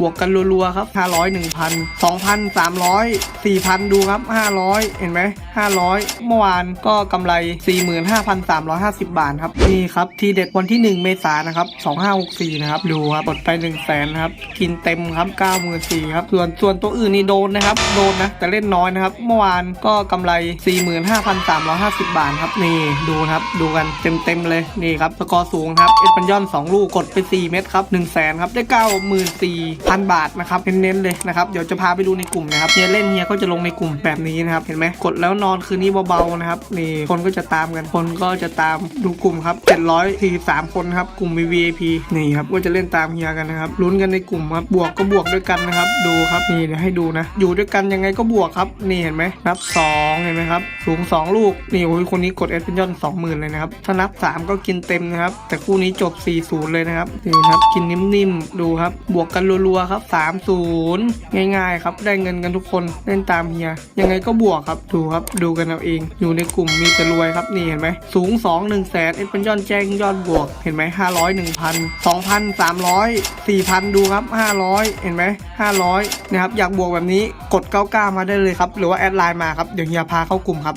บวกกันรัวๆครับ500 1,000 2,000 300 4,000 ดูครับ 500 เห็นไหม500 เมื่อวานก็กำไร 45,350 บาทครับ นี่ครับทีเด็ดวันที่ 1 เมษายนนะครับ 2564 นะครับ ดูครับกดไป 1 0 0 0 0แสนครับ กินเต็มครับ94,000ครับ ส่วนส่วนตัวอื่นนี่โดนนะครับ โดนนะ แต่เล่นน้อยนะครับ เมื่อวานก็กำไร 45,350 บาทครับ นี่ดูครับ ดูกันเต็มๆเลย นี่ครับ สกอร์สูงครับ เอสปันยอน 2 ลูก กดไป 4 เม็ดครับ1 0 0 0 0แสนครับ ได้ 94,000พันบาทนะครับเน้นๆเลยนะครับเดี๋ยวจะพาไปดูในกลุ่มนะครับเฮียเล่นเฮียก็จะลงในกลุ่มแบบนี้นะครับเห็นไหมกดแล้วนอนคืนนี้เบาๆนะครับนี่คนก็จะตามกันคนก็จะตามดูกลุ่มครับ743 คนครับกลุ่ม VIP นี่ครับก็จะเล่นตามเฮียกันนะครับลุ้นกันในกลุ่มครับบวกก็บวกด้วยกันนะครับ ดูครับนี่เดี๋ยวให้ดูนะ อยู่ด้วยกันยังไงก็บวกครับนี่เห็นไหมนับ 2 เห็นไหมครับสูง 2 ลูกนี่โอ้ยคนนี้กดเอสเป็นยอน20,000 เลยนะครับถ้านับ 3 ก็กินเต็มนะครับแต่คู่นี้จบ 40 เลยนะครับนี่ครับกินนิ่มๆดูครับบวกกันรัวๆครับ 30 ง่ายๆครับ ได้เงินกันทุกคนเล่นตามเฮีย ยังไงก็บวกครับ ดูครับ ดูกันเอาเอง อยู่ในกลุ่มมีแต่รวยครับ นี่เห็นไหม สูง 2 1แสนเอสเป็นยอนแจ้งยอดบวก เห็นไหม500 1,000 2,000 300 4,000ดูครับ500เห็นไหม500นะครับ อยากบวกแบบนี้ กด99มาได้เลยครับ หรือว่าแอดไลน์มาครับ เดี๋ยวเฮียพาเข้ากลุ่มครับ